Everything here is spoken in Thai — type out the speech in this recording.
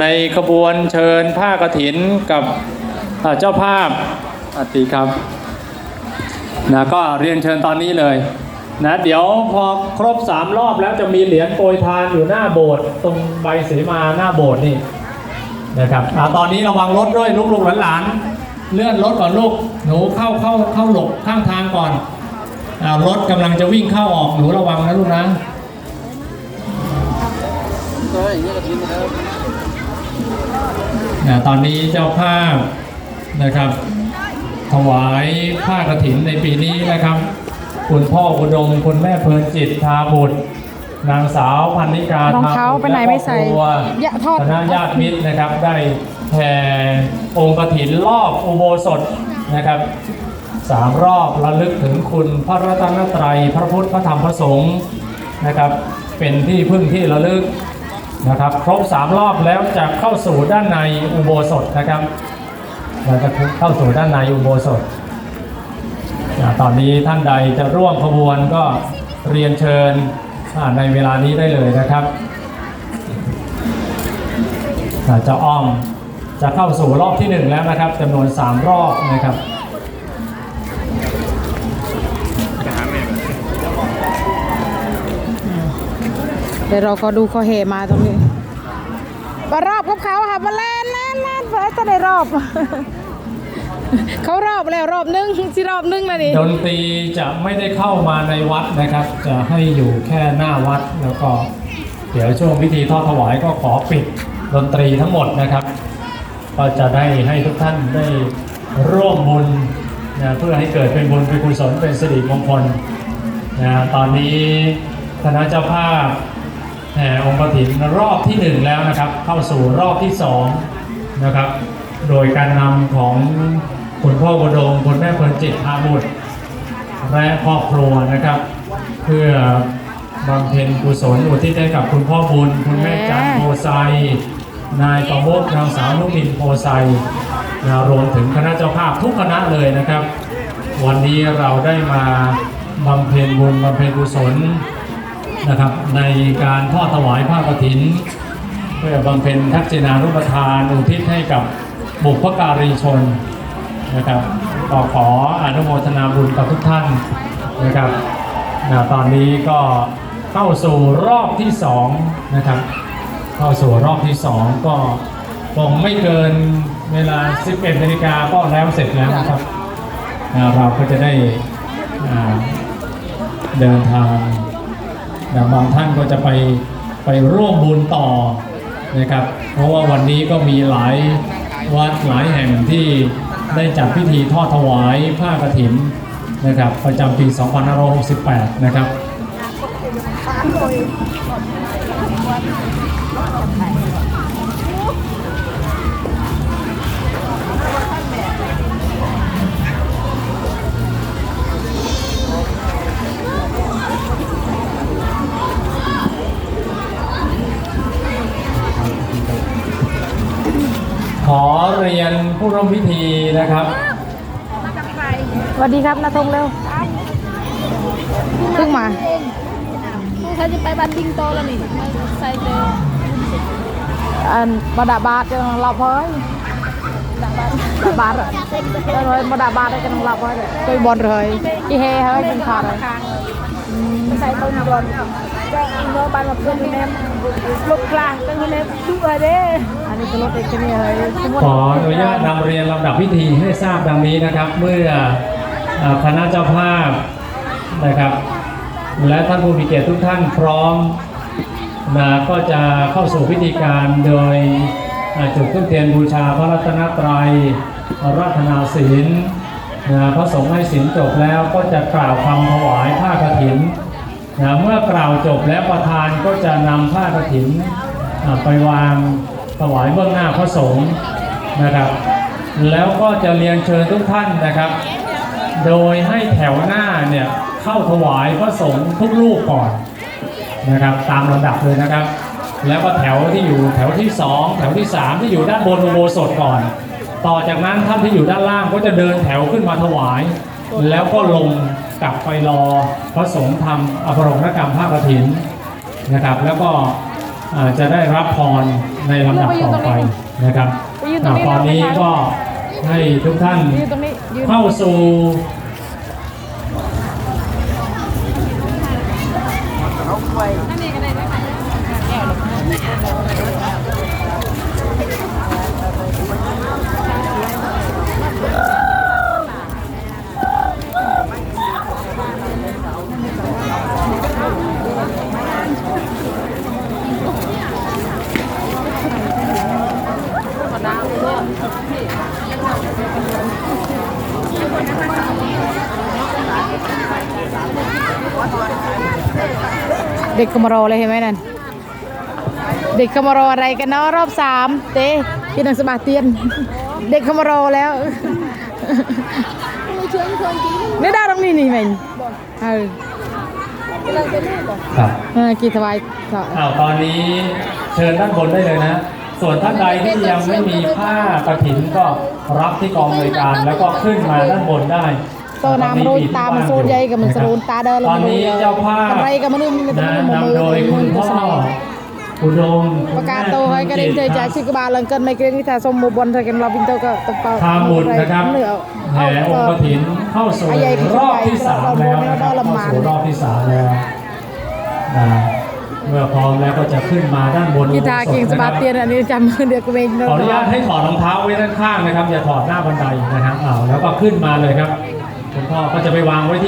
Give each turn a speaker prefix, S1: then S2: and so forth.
S1: ในขบวนเชิญผ้ากฐินกับเจ้าภาพอติครับนะก็เรียนเชิญตอนนี้เลยนะเดี๋ยวพอครบสามรอบแล้วจะมีเหรียญโปรยทานอยู่หน้าโบสถ์ตรงใบเสมาหน้าโบสถ์นี่นะครับอตอนนี้ระวังรถด้วยลูกๆหลานๆเลื่อนรถก่อนลูกหนูเข้าเข้าเข้าหลบข้างทางก่อนอรถกำลังจะวิ่งเข้าออกหนูระวังนะลูกนะนะ ตอนนี้เจ้าภาพนะครับ ถวายผ้ากฐินในปีนี้นะครับ คุณพ่ออุดมคุณแม่เพลินจิตทาบุตรนางสาวพันนิการ
S2: องเท้า
S1: บุต
S2: ไปไหนไม่ใส่
S1: และครอบครัว
S2: อย่าทอด
S1: คณะญาติมิตรนะครับ ได้แห่องค์กฐินรอบอุโบสถนะครับสามรอบระลึกถึงคุณพระรัตนตรัย พระพุทธพระธรรมพระสงฆ์นะครับ เป็นที่พึ่งที่ระลึก นะครับ ครบสามรอบแล้วจะเข้าสู่ด้านในอุโบสถนะครับเราจะเข้าสู่ด้านในอุโบสถ ตอนนี้ท่านใดจะร่วมขบวนก็เรียนเชิญอ่าในเวลานี้ได้เลยนะครับจะอ้อมจะเข้าสู่รอบที่หนึ่งแล้วนะครับจำนวนสามรอบนะครับ
S2: ดี๋ยวเราก็ดูเขาเหมาตรงนี้มารอบกับเขาค่ะมาแล่นแล่นแล่นเพื่อจะได้รอบ เขารอบแล้วรอบนึงสิรอบนึงแล้วนี่
S1: ดนตรีจะไม่ได้เข้ามาในวัดนะครับ จะให้อยู่แค่หน้าวัดแล้วก็ เดี๋ยวช่วงพิธีทอดถวายก็ขอปิดดนตรีทั้งหมดนะครับ ก็จะได้ให้ทุกท่านได้ร่วมบุญนะเพื่อให้เกิดเป็นบุญเป็นกุศลเป็นสิริมงคลนะตอนนี้คณะเจ้าภาพ แห่องค์ปฐินรอบที่หนึ่งแล้วนะครับ เข้าสู่รอบที่สองนะครับ โดยการนำของคุณพ่อบุดมคุณแม่เพลินจิตอาบุตรและครอบครัวนะครับ เพื่อบำเพ็ญกุศลอุทิศให้กับคุณพ่อบุญ คุณแม่จันโพไซนายประโมกนางสาวนุมินโพไซนะรวมถึงคณะเจ้าภาพทุกคณะเลยนะครับ วันนี้เราได้มาบำเพ็ญบุญบำเพ็ญกุศล นะครับ ในการทอดถวายผ้ากฐิน เพื่อบำเพ็ญทักษิณานุปทานอุทิศให้กับบุพการีชนนะครับก็ขออนุโมทนาบุญกับทุกท่านนะครับนะตอนนี้ก็เข้าสู่รอบที่สองนะครับ เข้าสู่รอบที่สองก็คงไม่เกินเวลา 11นาฬิกาก็แล้วเสร็จแล้วนะครับนะเราก็จะได้เดินทาง นะบางท่านก็จะไปไปร่วมบุญต่อนะครับ เพราะว่าวันนี้ก็มีหลายวัดหลายแห่งที่ได้จัดพิธีทอดถวายผ้ากรถินนะครับประจำปี 2568 นะครับ อเรียนผู้ร่วมพิธีนะครับ
S2: สวัสดีครับนาทงเร็วเพิ่งมา
S3: เขาจะไปบ้านดิงโตแล้วนี่มาใส่เดิม
S2: อันมาดาบาดจะหลับเฮ้ยดาบาด rồi mà đà ba đây cho nó lọc rồi tôi bòn rồi chị he hơi mình thọt rồi
S3: ใส่ต้นบอล แจ้งอินโนบ้านกับเพื่อนพี่แนมลูกลางเป็นี่แนมดูอะไรเด้
S2: อันนี้ก็รถเอกนี่ย
S1: ขออนุญาตนำเรียนลำดับพิธีให้ทราบดังนี้นะครับ เมื่อคณะเจ้าภาพนะครับ และท่านผู้มีเกียรติทุกท่านพร้อมนะก็จะเข้าสู่พิธีการโดยจุดเครื่องเทียนบูชาพระรัตนตรัยรัตนาศีลนะพระสงฆ์ให้ศีลจบแล้วก็จะกล่าวคำถวายผ้ากฐิน นะเมื่อกล่าวจบแล้วประธานก็จะนำผ้ากฐินอ่าไปวางถวายเบื้องหน้าพระสงฆ์นะครับ แล้วก็จะเรียนเชิญทุกท่านนะครับ โดยให้แถวหน้าเนี่ยเข้าถวายพระสงฆ์ทุกรูปก่อนนะครับตามลำดับเลยนะครับ แล้วก็แถวที่อยู่แถวที่ 2 แถวที่ 3 ที่อยู่ด้านบนอุโบสถก่อน ต่อจากนั้นท่านที่อยู่ด้านล่างก็จะเดินแถวขึ้นมาถวาย แล้วก็ลงกลับไปรอพระสงฆ์ทำอภรณกรรมภาคกฐินนะครับ แล้วก็อ่าจะได้รับพรในลำดับต่อไปนะครับ
S2: ไปยืนตรงนี้
S1: อ่าตอนนี้ก็ให้ทุกท่าน
S2: ยืนตรงนี้ยืน
S1: เข้าสู่
S2: เด็กก็มารอเลยเห็นไหมนั่นเด็กก็มารออะไรกันเนาะรอบสามเต้ที่นังสบาเตียน เด็กก็มารอแล้ว
S3: ไม่เชื่อไม่ควรกิน
S2: นี่ได้ตรงนี้นี่แม่งเออ
S3: เราจะรู้บ่
S1: ครับ
S2: เออกี่ถวายถวาย
S1: อ้าวตอนนี้เชิญด้านบนได้เลยนะ ส่วนท่านใดที่ยังไม่มีผ้ากระถินก็รับที่กองบริการแล้วก็ขึ้นมาด้านบนได้
S2: โตน้ำรูนตามันโซนใหญ่กับมันสรูนตาเดินลง
S1: ตอนนี้เจ้าภาพ
S2: อะไรกับมันนี่มัน
S1: นะ
S2: มันมือนำ
S1: โดยคุณพ่ออุดม
S2: ประกาศโตให้กระดิ่งเธอจ่ายชิกบาลลังเกินไม่เกรงวิชาสมบูรณ์เธอกันรอบินโตก็ตะเปา
S1: พาบุตรนะครับ
S2: เหนือ
S1: แห่องค์กฐินเข้าสู่รอบที่สามแล้วนะครับเข้าสู่รอบที่สามแล้วนะเมื่อพร้อมแล้วก็จะขึ้นมาด้านบน
S2: กีตาร์เก่งสบาเตียนอันนี้จำเดียวกับเอง
S1: ขออนุญาตให้ถอดรองเท้าไว้ด้านข้างนะครับอย่าถอดหน้าบันไดนะครับอ้าวแล้วก็ขึ้นมาเลยครับ คุณพ่อก็จะไปวางไว้ที่